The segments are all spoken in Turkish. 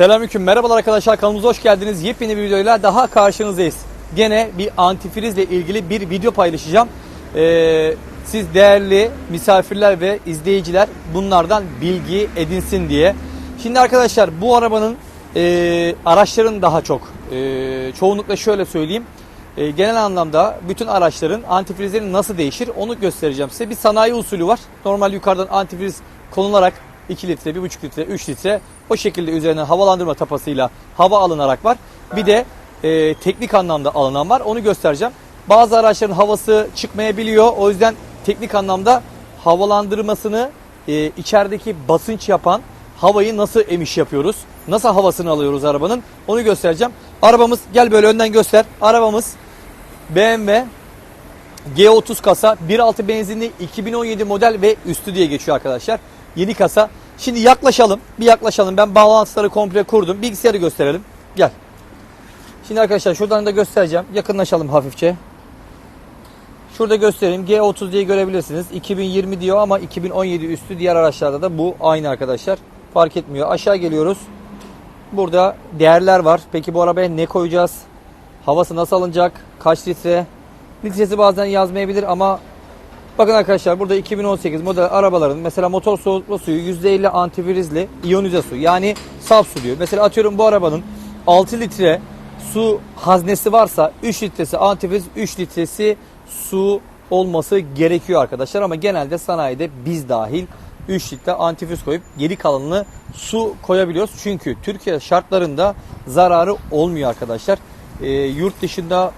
Selamünaleyküm. Merhabalar arkadaşlar. Kanalımıza hoş geldiniz. Yepyeni bir videoyla daha karşınızdayız. Gene bir antifrizle ilgili bir video paylaşacağım. Ee, siz değerli misafirler ve izleyiciler bunlardan bilgi edinsin diye. Şimdi arkadaşlar bu arabanın e, araçların daha çok e, çoğunlukla şöyle söyleyeyim. E, genel anlamda bütün araçların antifrizleri nasıl değişir onu göstereceğim size. Bir sanayi usulü var. Normal yukarıdan antifriz konularak 2 litre, 1,5 litre, 3 litre o şekilde üzerine havalandırma tapasıyla hava alınarak var. Bir de e, teknik anlamda alınan var. Onu göstereceğim. Bazı araçların havası çıkmayabiliyor. O yüzden teknik anlamda havalandırmasını e, içerideki basınç yapan havayı nasıl emiş yapıyoruz? Nasıl havasını alıyoruz arabanın? Onu göstereceğim. Arabamız gel böyle önden göster. Arabamız BMW G30 kasa 1.6 benzinli 2017 model ve üstü diye geçiyor arkadaşlar. Yeni kasa. Şimdi yaklaşalım. Bir yaklaşalım. Ben bağlantıları komple kurdum. Bilgisayarı gösterelim. Gel. Şimdi arkadaşlar şuradan da göstereceğim. Yakınlaşalım hafifçe. Şurada göstereyim. G30 diye görebilirsiniz. 2020 diyor ama 2017 üstü diğer araçlarda da bu aynı arkadaşlar. Fark etmiyor. Aşağı geliyoruz. Burada değerler var. Peki bu arabaya ne koyacağız? Havası nasıl alınacak? Kaç litre? Litresi bazen yazmayabilir ama bakın arkadaşlar burada 2018 model arabaların mesela motor soğutma suyu %50 antifrizli iyonize su yani saf su diyor. Mesela atıyorum bu arabanın 6 litre su haznesi varsa 3 litresi antifriz 3 litresi su olması gerekiyor arkadaşlar ama genelde sanayide biz dahil 3 litre antifriz koyup geri kalanını su koyabiliyoruz. Çünkü Türkiye şartlarında zararı olmuyor arkadaşlar. Ee, yurt dışında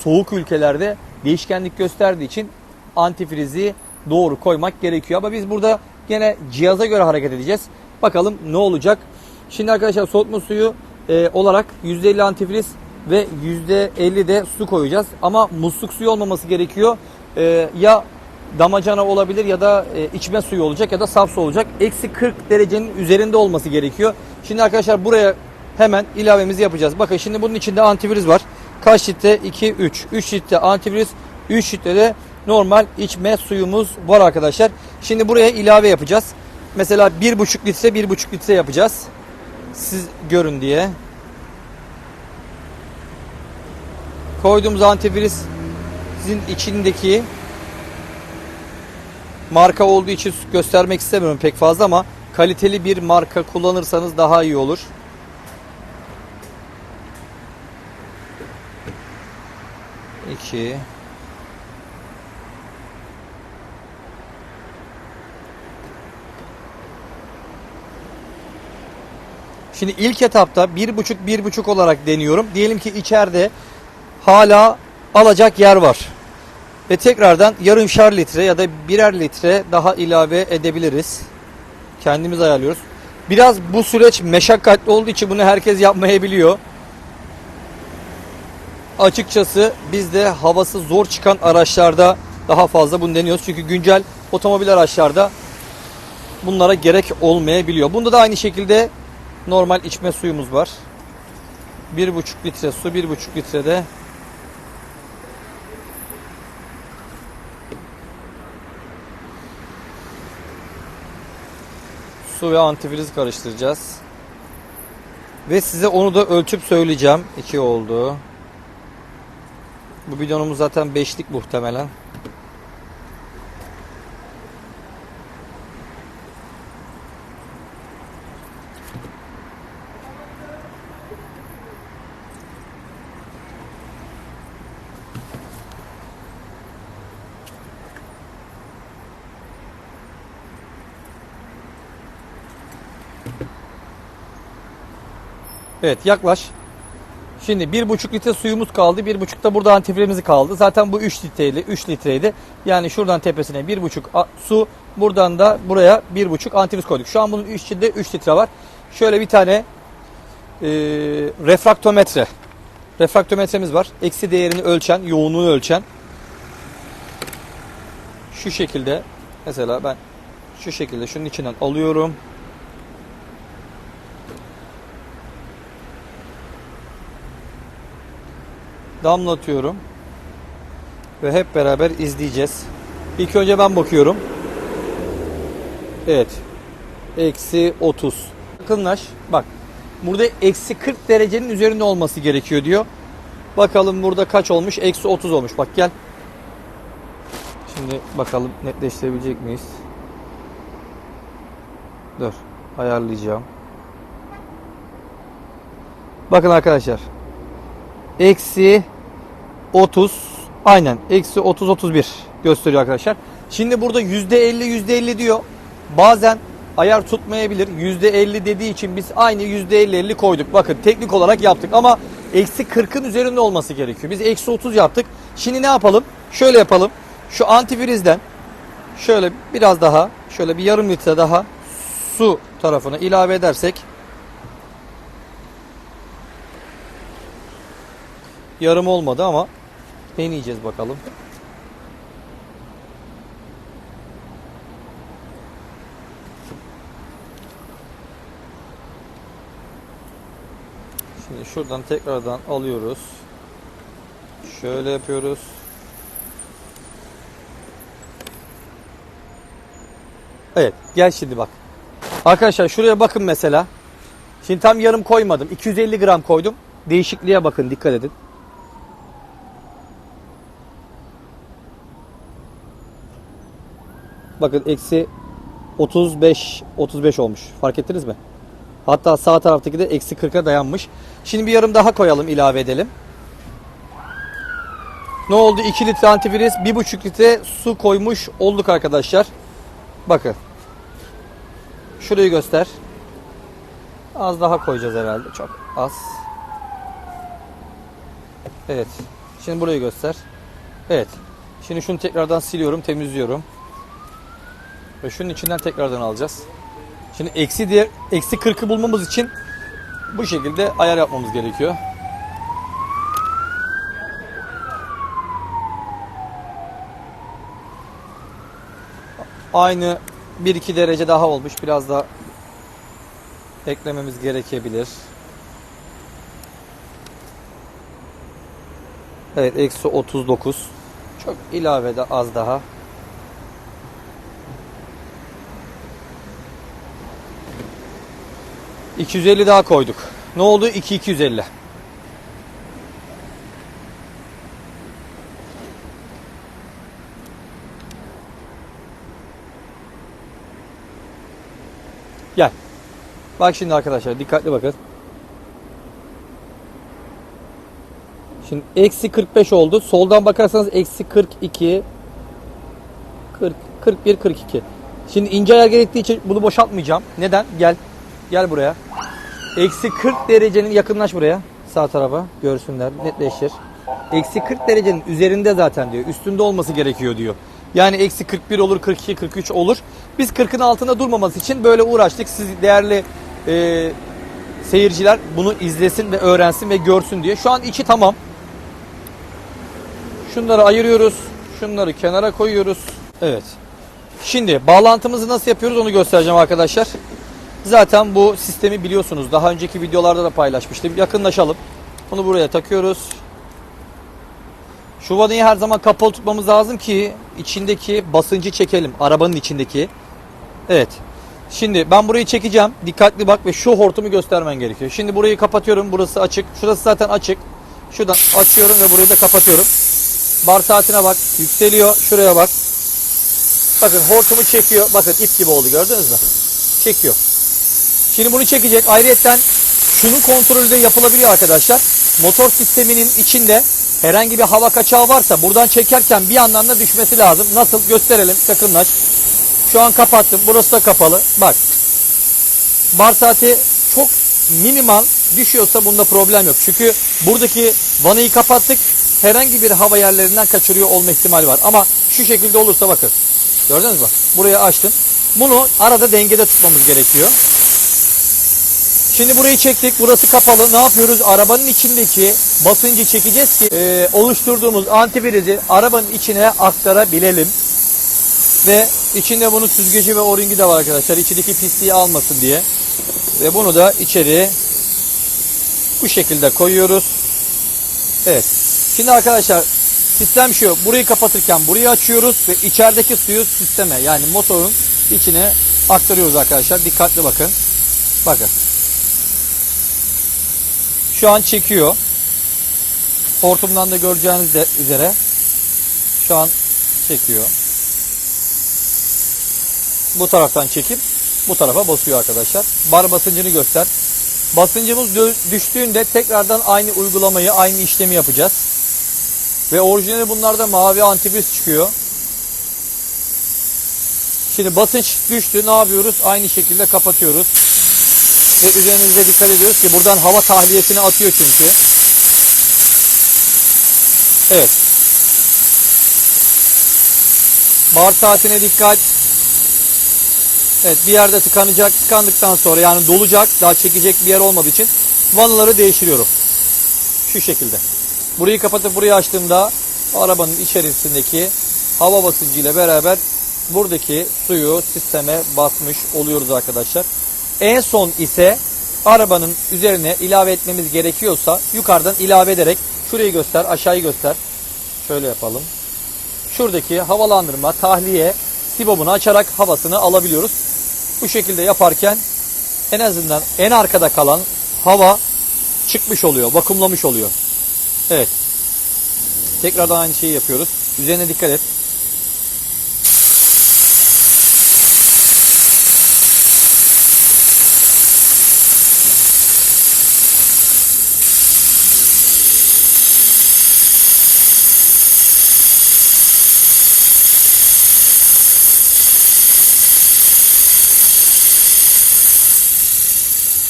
soğuk ülkelerde değişkenlik gösterdiği için antifrizi doğru koymak gerekiyor. Ama biz burada gene cihaza göre hareket edeceğiz. Bakalım ne olacak. Şimdi arkadaşlar soğutma suyu e, olarak %50 antifriz ve %50 de su koyacağız. Ama musluk suyu olmaması gerekiyor. E, ya damacana olabilir ya da e, içme suyu olacak ya da saf su olacak. Eksi 40 derecenin üzerinde olması gerekiyor. Şimdi arkadaşlar buraya hemen ilavemizi yapacağız. Bakın şimdi bunun içinde antifriz var. Kaç litre? 2, 3. 3 litre antifriz, 3 litre de normal içme suyumuz var arkadaşlar. Şimdi buraya ilave yapacağız. Mesela 1,5 litre 1,5 litre yapacağız. Siz görün diye. Koyduğumuz antifriz sizin içindeki marka olduğu için göstermek istemiyorum pek fazla ama kaliteli bir marka kullanırsanız daha iyi olur. İki. Şimdi ilk etapta bir buçuk bir buçuk olarak deniyorum. Diyelim ki içeride hala alacak yer var. Ve tekrardan yarımşar litre ya da birer litre daha ilave edebiliriz. Kendimiz ayarlıyoruz. Biraz bu süreç meşakkatli olduğu için bunu herkes yapmayabiliyor. Açıkçası biz de havası zor çıkan araçlarda daha fazla bunu deniyoruz. Çünkü güncel otomobil araçlarda bunlara gerek olmayabiliyor. Bunda da aynı şekilde normal içme suyumuz var. 1,5 litre su, 1,5 litre de su ve antifriz karıştıracağız. Ve size onu da ölçüp söyleyeceğim. 2 oldu. Bu bidonumuz zaten beşlik muhtemelen. Evet yaklaş. Şimdi bir buçuk litre suyumuz kaldı. Bir buçuk da burada antifrizimiz kaldı. Zaten bu 3 litreydi. 3 litreydi. Yani şuradan tepesine bir buçuk su. Buradan da buraya bir buçuk antifriz koyduk. Şu an bunun içinde 3 litre var. Şöyle bir tane e, refraktometre. Refraktometremiz var. Eksi değerini ölçen, yoğunluğunu ölçen. Şu şekilde mesela ben şu şekilde şunun içinden alıyorum. Damlatıyorum. Ve hep beraber izleyeceğiz. İlk önce ben bakıyorum. Evet. Eksi 30. Yakınlaş. Bak. Burada eksi 40 derecenin üzerinde olması gerekiyor diyor. Bakalım burada kaç olmuş? Eksi 30 olmuş. Bak gel. Şimdi bakalım netleştirebilecek miyiz? Dur. Ayarlayacağım. Bakın arkadaşlar. Eksi 30 aynen eksi 30 31 gösteriyor arkadaşlar. Şimdi burada yüzde 50 yüzde 50 diyor. Bazen ayar tutmayabilir. Yüzde 50 dediği için biz aynı yüzde 50 50 koyduk. Bakın teknik olarak yaptık ama eksi 40'ın üzerinde olması gerekiyor. Biz eksi 30 yaptık. Şimdi ne yapalım? Şöyle yapalım. Şu antifrizden şöyle biraz daha şöyle bir yarım litre daha su tarafına ilave edersek yarım olmadı ama deneyeceğiz bakalım. Şimdi şuradan tekrardan alıyoruz. Şöyle yapıyoruz. Evet gel şimdi bak. Arkadaşlar şuraya bakın mesela. Şimdi tam yarım koymadım. 250 gram koydum. Değişikliğe bakın dikkat edin. Bakın eksi 35 35 olmuş. Fark ettiniz mi? Hatta sağ taraftaki de eksi 40'a dayanmış. Şimdi bir yarım daha koyalım ilave edelim. Ne oldu? 2 litre antifriz, 1,5 litre su koymuş olduk arkadaşlar. Bakın. Şurayı göster. Az daha koyacağız herhalde. Çok az. Evet. Şimdi burayı göster. Evet. Şimdi şunu tekrardan siliyorum, temizliyorum. Ve şunun içinden tekrardan alacağız. Şimdi eksi diğer eksi 40'ı bulmamız için bu şekilde ayar yapmamız gerekiyor. Aynı 1-2 derece daha olmuş. Biraz daha eklememiz gerekebilir. Evet eksi 39. Çok ilave de az daha. ...250 daha koyduk. Ne oldu? 2250. Gel. Bak şimdi arkadaşlar dikkatli bakın. Şimdi eksi 45 oldu. Soldan bakarsanız eksi 42 40, 41 42. Şimdi ince ayar gerektiği için bunu boşaltmayacağım. Neden? Gel. Gel buraya. Eksi 40 derecenin yakınlaş buraya. Sağ tarafa görsünler. Netleştir. Eksi 40 derecenin üzerinde zaten diyor. Üstünde olması gerekiyor diyor. Yani eksi 41 olur, 42, 43 olur. Biz 40'ın altında durmaması için böyle uğraştık. Siz değerli e, seyirciler bunu izlesin ve öğrensin ve görsün diye. Şu an içi tamam. Şunları ayırıyoruz. Şunları kenara koyuyoruz. Evet. Şimdi bağlantımızı nasıl yapıyoruz onu göstereceğim arkadaşlar. Zaten bu sistemi biliyorsunuz. Daha önceki videolarda da paylaşmıştım. Yakınlaşalım. Bunu buraya takıyoruz. Şu vanayı her zaman kapalı tutmamız lazım ki içindeki basıncı çekelim. Arabanın içindeki. Evet. Şimdi ben burayı çekeceğim. Dikkatli bak ve şu hortumu göstermen gerekiyor. Şimdi burayı kapatıyorum. Burası açık. Şurası zaten açık. Şuradan açıyorum ve burayı da kapatıyorum. Bar saatine bak. Yükseliyor. Şuraya bak. Bakın hortumu çekiyor. Bakın ip gibi oldu gördünüz mü? Çekiyor. Şimdi bunu çekecek. Ayrıyetten şunun kontrolü de yapılabiliyor arkadaşlar. Motor sisteminin içinde herhangi bir hava kaçağı varsa buradan çekerken bir yandan da düşmesi lazım. Nasıl gösterelim yakınlaş. Şu an kapattım. Burası da kapalı. Bak. Bar saati çok minimal düşüyorsa bunda problem yok. Çünkü buradaki vanayı kapattık. Herhangi bir hava yerlerinden kaçırıyor olma ihtimali var. Ama şu şekilde olursa bakın. Gördünüz mü? Burayı açtım. Bunu arada dengede tutmamız gerekiyor. Şimdi burayı çektik. Burası kapalı. Ne yapıyoruz? Arabanın içindeki basıncı çekeceğiz ki e, oluşturduğumuz antifrizi arabanın içine aktarabilelim. Ve içinde bunun süzgeci ve oringi de var arkadaşlar. İçindeki pisliği almasın diye. Ve bunu da içeri bu şekilde koyuyoruz. Evet. Şimdi arkadaşlar sistem şu. Burayı kapatırken burayı açıyoruz ve içerideki suyu sisteme yani motorun içine aktarıyoruz arkadaşlar. Dikkatli bakın. Bakın. Şu an çekiyor. Hortumdan da göreceğiniz de üzere şu an çekiyor. Bu taraftan çekip bu tarafa basıyor arkadaşlar. Bar basıncını göster. Basıncımız düştüğünde tekrardan aynı uygulamayı, aynı işlemi yapacağız. Ve orijinali bunlarda mavi antifriz çıkıyor. Şimdi basınç düştü. Ne yapıyoruz? Aynı şekilde kapatıyoruz. Ve üzerimize dikkat ediyoruz ki buradan hava tahliyesini atıyor çünkü. Evet. Bar saatine dikkat. Evet bir yerde tıkanacak. Tıkandıktan sonra yani dolacak. Daha çekecek bir yer olmadığı için vanaları değiştiriyorum. Şu şekilde. Burayı kapatıp burayı açtığımda arabanın içerisindeki hava basıncı ile beraber buradaki suyu sisteme basmış oluyoruz arkadaşlar. En son ise arabanın üzerine ilave etmemiz gerekiyorsa yukarıdan ilave ederek şurayı göster, aşağıyı göster. Şöyle yapalım. Şuradaki havalandırma, tahliye sibobunu açarak havasını alabiliyoruz. Bu şekilde yaparken en azından en arkada kalan hava çıkmış oluyor, vakumlamış oluyor. Evet. Tekrardan aynı şeyi yapıyoruz. Üzerine dikkat et.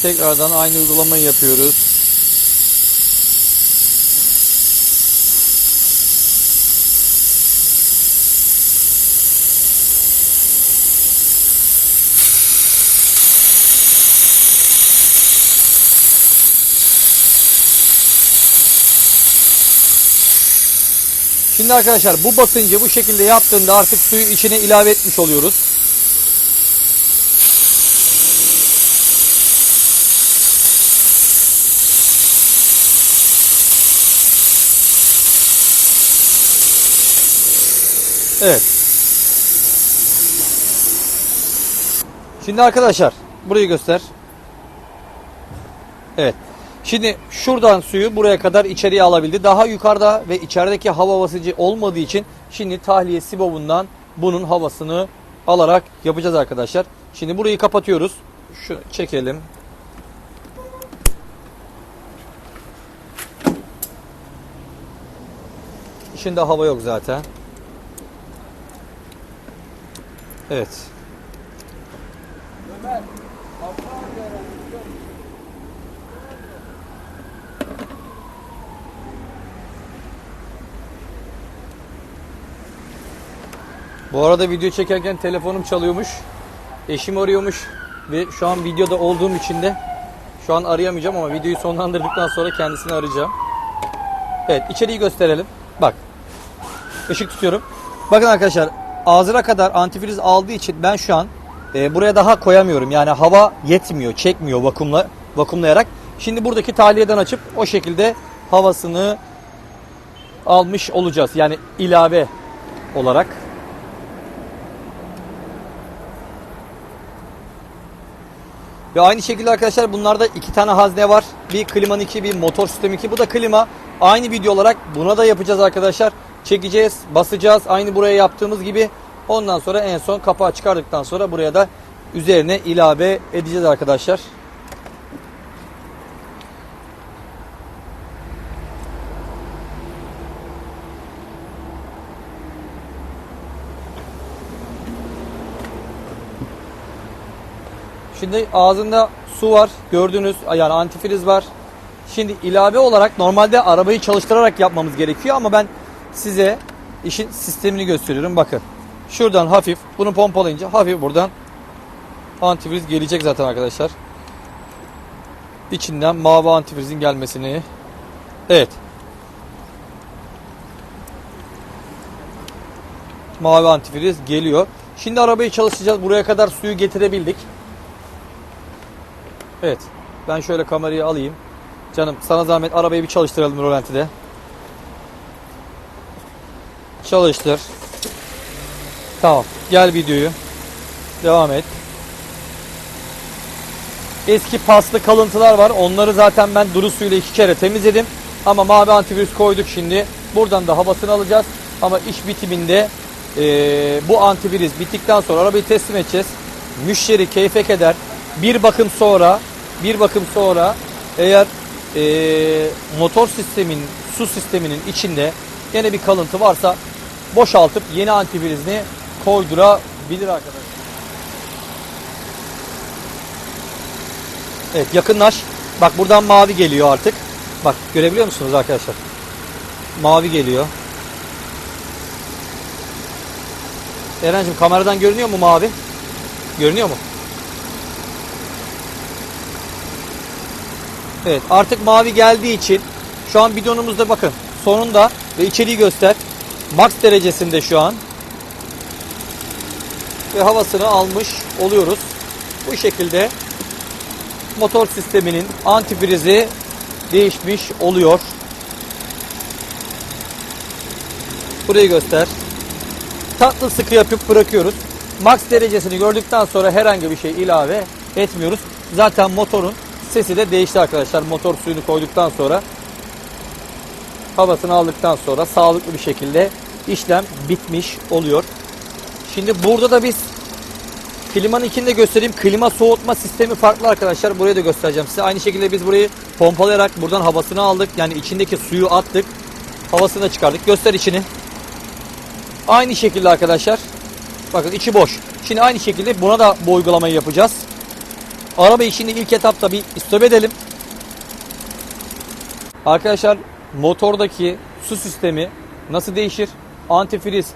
Tekrardan aynı uygulamayı yapıyoruz. Şimdi arkadaşlar bu basıncı bu şekilde yaptığında artık suyu içine ilave etmiş oluyoruz. Evet. Şimdi arkadaşlar burayı göster. Evet. Şimdi şuradan suyu buraya kadar içeriye alabildi. Daha yukarıda ve içerideki hava basıncı olmadığı için şimdi tahliye sibobundan bunun havasını alarak yapacağız arkadaşlar. Şimdi burayı kapatıyoruz. Şu çekelim. İçinde hava yok zaten. Evet. Bu arada video çekerken telefonum çalıyormuş. Eşim arıyormuş ve şu an videoda olduğum için de şu an arayamayacağım ama videoyu sonlandırdıktan sonra kendisini arayacağım. Evet içeriği gösterelim. Bak. Işık tutuyorum. Bakın arkadaşlar ağzına kadar antifriz aldığı için ben şu an e, buraya daha koyamıyorum. Yani hava yetmiyor, çekmiyor vakumla vakumlayarak. Şimdi buradaki tahliyeden açıp o şekilde havasını almış olacağız. Yani ilave olarak. Ve aynı şekilde arkadaşlar bunlarda iki tane hazne var. Bir kliman 2, bir motor sistemi 2. Bu da klima. Aynı video olarak buna da yapacağız arkadaşlar. Çekeceğiz, basacağız. Aynı buraya yaptığımız gibi. Ondan sonra en son kapağı çıkardıktan sonra buraya da üzerine ilave edeceğiz arkadaşlar. Şimdi ağzında su var gördünüz yani antifriz var. Şimdi ilave olarak normalde arabayı çalıştırarak yapmamız gerekiyor ama ben size işin sistemini gösteriyorum. Bakın şuradan hafif bunu pompalayınca hafif buradan antifriz gelecek zaten arkadaşlar. İçinden mavi antifrizin gelmesini. Evet. Mavi antifriz geliyor. Şimdi arabayı çalıştıracağız. Buraya kadar suyu getirebildik. Evet. Ben şöyle kamerayı alayım. Canım sana zahmet arabayı bir çalıştıralım rolantide. Çalıştır. Tamam. Gel videoyu. Devam et. eski paslı kalıntılar var. Onları zaten ben duru suyla iki kere temizledim. Ama mavi antivirüs koyduk şimdi. Buradan da havasını alacağız. Ama iş bitiminde eee, bu antivirüs bittikten sonra arabayı teslim edeceğiz. Müşteri keyfe keder. Bir bakım sonra bir bakım sonra eğer eee, motor sistemin su sisteminin içinde yine bir kalıntı varsa boşaltıp yeni antivirüsünü koydurabilir arkadaşlar. Evet yakınlaş. Bak buradan mavi geliyor artık. Bak görebiliyor musunuz arkadaşlar? Mavi geliyor. Eren'cim kameradan görünüyor mu mavi? Görünüyor mu? Evet artık mavi geldiği için şu an bidonumuzda bakın sonunda ve içeriği göster. Max derecesinde şu an. Ve havasını almış oluyoruz. Bu şekilde motor sisteminin antifrizi değişmiş oluyor. Burayı göster. Tatlı sıkı yapıp bırakıyoruz. Max derecesini gördükten sonra herhangi bir şey ilave etmiyoruz. Zaten motorun sesi de değişti arkadaşlar. Motor suyunu koyduktan sonra havasını aldıktan sonra sağlıklı bir şekilde işlem bitmiş oluyor. Şimdi burada da biz Klimanın ikini de göstereyim. Klima soğutma sistemi farklı arkadaşlar. Burayı da göstereceğim size. Aynı şekilde biz burayı pompalayarak buradan havasını aldık. Yani içindeki suyu attık. Havasını da çıkardık. Göster içini. Aynı şekilde arkadaşlar. Bakın içi boş. Şimdi aynı şekilde buna da bu uygulamayı yapacağız. Arabayı şimdi ilk etapta bir istop edelim. Arkadaşlar motordaki su sistemi nasıl değişir? Antifriz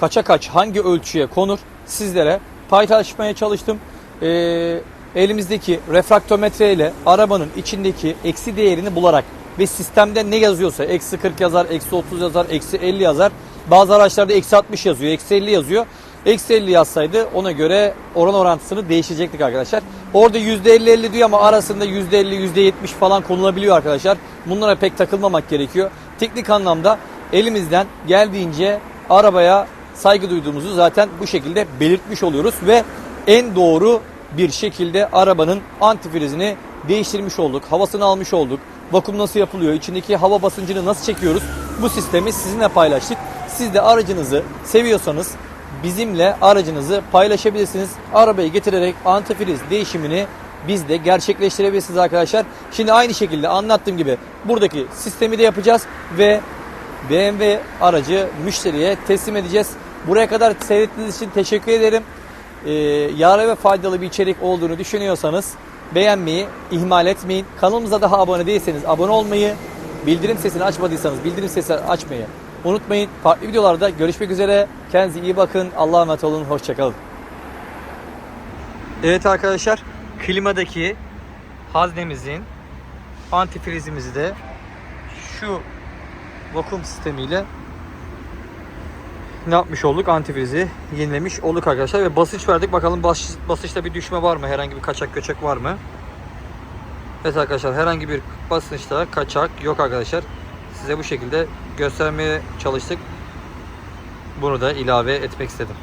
kaça kaç hangi ölçüye konur? Sizlere paylaşmaya çalıştım. Ee, elimizdeki refraktometre ile arabanın içindeki eksi değerini bularak ve sistemde ne yazıyorsa eksi 40 yazar, eksi 30 yazar, eksi 50 yazar. Bazı araçlarda eksi 60 yazıyor, eksi 50 yazıyor. Eksi 50 yazsaydı ona göre oran orantısını değişecektik arkadaşlar. Orada %50-50 diyor ama arasında %50, %70 falan konulabiliyor arkadaşlar. Bunlara pek takılmamak gerekiyor. Teknik anlamda elimizden geldiğince arabaya saygı duyduğumuzu zaten bu şekilde belirtmiş oluyoruz ve en doğru bir şekilde arabanın antifrizini değiştirmiş olduk. Havasını almış olduk. Vakum nasıl yapılıyor? içindeki hava basıncını nasıl çekiyoruz? Bu sistemi sizinle paylaştık. Siz de aracınızı seviyorsanız bizimle aracınızı paylaşabilirsiniz. Arabayı getirerek antifriz değişimini biz de gerçekleştirebilirsiniz arkadaşlar. Şimdi aynı şekilde anlattığım gibi buradaki sistemi de yapacağız ve BMW aracı müşteriye teslim edeceğiz. Buraya kadar seyrettiğiniz için teşekkür ederim. Ee, yararlı ve faydalı bir içerik olduğunu düşünüyorsanız beğenmeyi ihmal etmeyin. Kanalımıza daha abone değilseniz abone olmayı, bildirim sesini açmadıysanız bildirim sesini açmayı unutmayın. Farklı videolarda görüşmek üzere. Kendinize iyi bakın. Allah'a emanet olun. Hoşçakalın. Evet arkadaşlar klimadaki haznemizin antifrizimizi de şu vakum sistemiyle ne yapmış olduk? Antifrizi yenilemiş olduk arkadaşlar ve basınç verdik. Bakalım bas, basınçta bir düşme var mı? Herhangi bir kaçak göçek var mı? Evet arkadaşlar herhangi bir basınçta kaçak yok arkadaşlar. Size bu şekilde göstermeye çalıştık. Bunu da ilave etmek istedim.